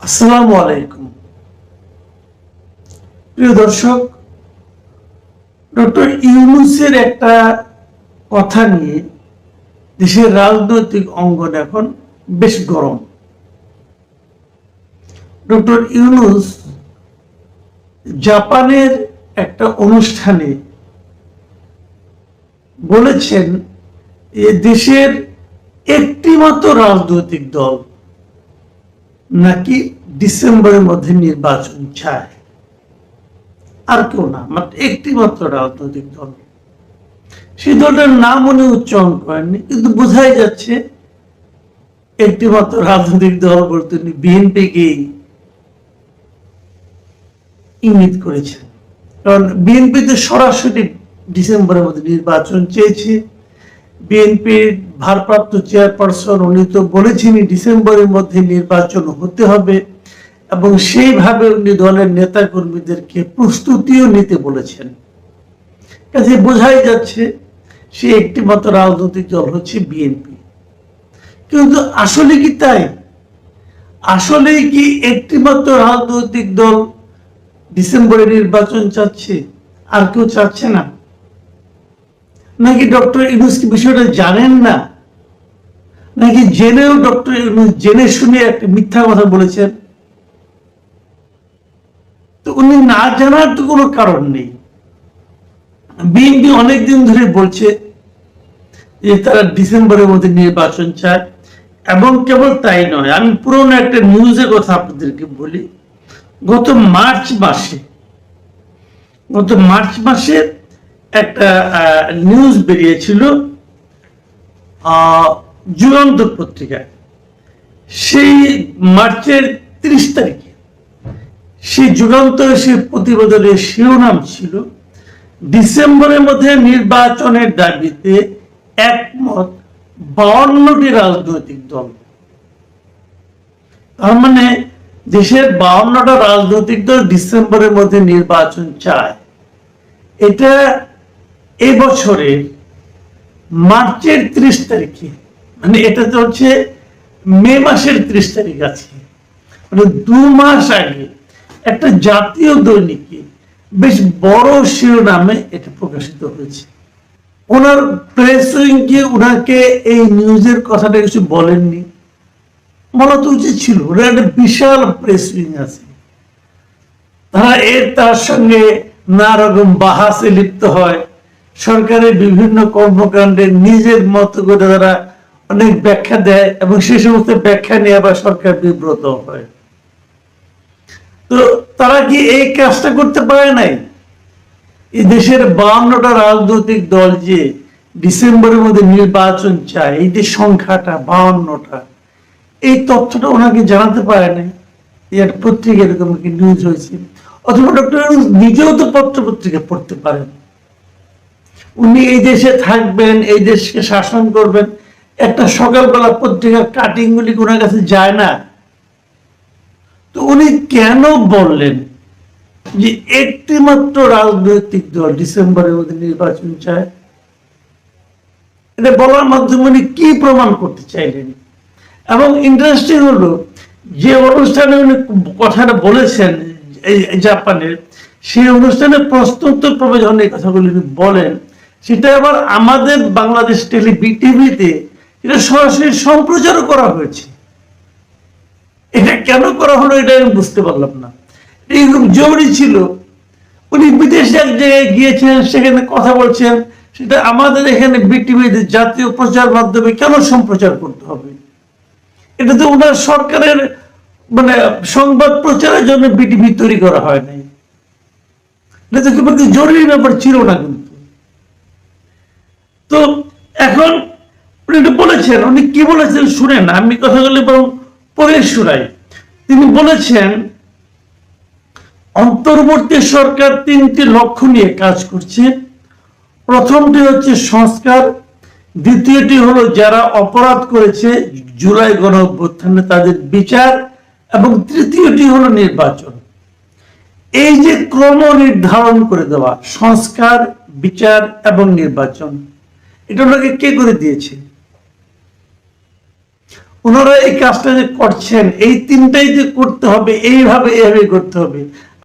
আসসালামু আলাইকুম। প্রিয় দর্শক, ডক্টর ইউনুসের একটা কথা নিয়ে দেশের রাজনৈতিক অঙ্গন এখন বেশ গরম। ডক্টর ইউনুস জাপানের একটা অনুষ্ঠানে বলেছেন, এ দেশের একটি মাত্র রাজনৈতিক দল নাকি ডিসেম্বরের মধ্যে নির্বাচন চায়? আর কেউ না, মাত্র একটি মাত্র রাজনৈতিক দল। সেই দলটার নাম উনি উচ্চারণ করেননি, কিন্তু বোঝাই যাচ্ছে একটি মাত্র রাজনৈতিক দল বলতে উনি বিএনপিকেই ইঙ্গিত করেছেন। কারণ বিএনপিতে সরাসরি ডিসেম্বরের মধ্যে নির্বাচন চেয়েছে। বিএনপির ভারপ্রাপ্ত চেয়ারপারসন উনি তো বলেছেনই ডিসেম্বরের মধ্যে নির্বাচন হতে হবে, এবং সেইভাবে উনি দলের নেতা কর্মীদেরকে প্রস্তুতিও নিতে বলেছেন। কাজে বোঝাই যাচ্ছে, সে একটি মাত্র রাজনৈতিক দল হচ্ছে বিএনপি কিন্তু আসলে কি তাই? আসলেই কি একটি মাত্র রাজনৈতিক দল ডিসেম্বরে নির্বাচন চাচ্ছে? আর কেউ চাচ্ছে না? নাকি ডক্টর ইউনুস কি বিষয়টা জানেন না? নাকি জেনেও ডক্টর ইউনুস জেনে শুনে একটা মিথ্যা কথা বলেছেন? তো উনি না জানার তো কোনো কারণ নেই। বিএনপি অনেকদিন ধরে বলছে যে তারা ডিসেম্বরের মধ্যে নির্বাচন চায়, এবং কেবল তাই নয়, আমি পুরোনো একটা নিউজের কথা আপনাদেরকে বলি। গত মার্চ মাসে, গত মার্চ মাসে একটা নিউজ বেরিয়েছিল যুগান্ত পত্রিকায় সেই মার্চের তিরিশ তারিখে সেই যুগান্ত সেই প্রতিবেদনের শিরোনাম ছিল, ডিসেম্বরের মধ্যে নির্বাচনের দাবিতে একমত বাউন্নটি রাজনৈতিক দল। তার মানে দেশের বাউন্নটা রাজনৈতিক দল ডিসেম্বরের মধ্যে নির্বাচন চায়। এটা এবছরের মার্চের ত্রিশ তারিখে মানে এটা তো হচ্ছে মে মাসের ত্রিশ তারিখ আছে মানে দু মাস আগে একটা জাতীয় দৈনিকে বেশ বড় শিরোনামে এটা প্রকাশিত হয়েছে। ওনার প্রেস উইং কি ওনাকে এই নিউজের কথাটা কিছু বলেননি। বলা তো উচিত ছিল, ওনার একটা বিশাল প্রেস উইং আছে। তারা এর তার সঙ্গে নানা রকম বাহাসে লিপ্ত হয়। সরকারের বিভিন্ন কর্মকাণ্ডে নিজের মতো করে তারা অনেক ব্যাখ্যা দেয় এবং সেই সমস্ত ব্যাখ্যা নিয়ে আবার সরকার বিব্রত হয়। তো তারা কি এই কাজটা করতে পারে নাই? এই দেশের বাউন্নটা রাজনৈতিক দল যে ডিসেম্বরের মধ্যে নির্বাচন চায়, এই যে সংখ্যাটা বাউন্নটা এই তথ্যটা ওনাকে জানাতে পারে নাই? এর পত্রিকা এরকম নিউজ হয়েছে? অথবা ডক্টর নিজেও তো পত্র পত্রিকা পড়তে পারেন। উনি এই দেশে থাকবেন, এই দেশকে শাসন করবেন। একটা সকালবেলা পত্রিকার কাটিং গুলি ওনার কাছে যায় না। তো উনি কেন বললেন যে একটি মাত্র রাজনৈতিক দল ডিসেম্বরের মধ্যে নির্বাচন চায়? এটা বলার মাধ্যমে উনি কি প্রমাণ করতে চাইলেন? এবং ইন্টারেস্টিং হলো যে অনুষ্ঠানে উনি কথাটা বলেছেন জাপানের, সেই অনুষ্ঠানে প্রশ্নোত্তর পর্বে যখন এই কথাগুলি বলেন। সেটা আবার আমাদের বাংলাদেশ টেলি বিটিভিতে এটা সরাসরি সম্প্রচারও করা হয়েছে। এটা কেন করা হলো এটা আমি বুঝতে পারলাম না। খুব জরুরি ছিল। উনি বিদেশে এক জায়গায় গিয়েছেন সেখানে কথা বলছেন। সেটা আমাদের এখানে বিটিভিতে জাতীয় প্রচার মাধ্যমে কেন সম্প্রচার করতে হবে? এটা তো ওনার সরকারের মানে সংবাদ প্রচারের জন্য বিটিভি তৈরি করা হয় নাই। এটা তো খুব জরুরি ব্যাপার ছিল না কিন্তু। তো এখন উনি বলেছেন, উনি কি বলেছেন শুনেন, আমি কথাগুলি বরং পরে শুনাই। তিনি বলেছেন, অন্তর্বর্তী সরকার তিনটি লক্ষ্য নিয়ে কাজ করছে। প্রথমটি হচ্ছে সংস্কার, দ্বিতীয়টি হলো যারা অপরাধ করেছে জুলাই গণ অভ্যুত্থানে তাদের বিচার, এবং তৃতীয়টি হলো নির্বাচন। এই যে ক্রম নির্ধারণ করে দেওয়া, সংস্কার, বিচার এবং নির্বাচন এটা ওনাকে কে করে দিয়েছে? ওনারা এই কাজটা যে করছেন, এই তিনটাই যে করতে হবে, এইভাবে এইভাবে করতে হবে।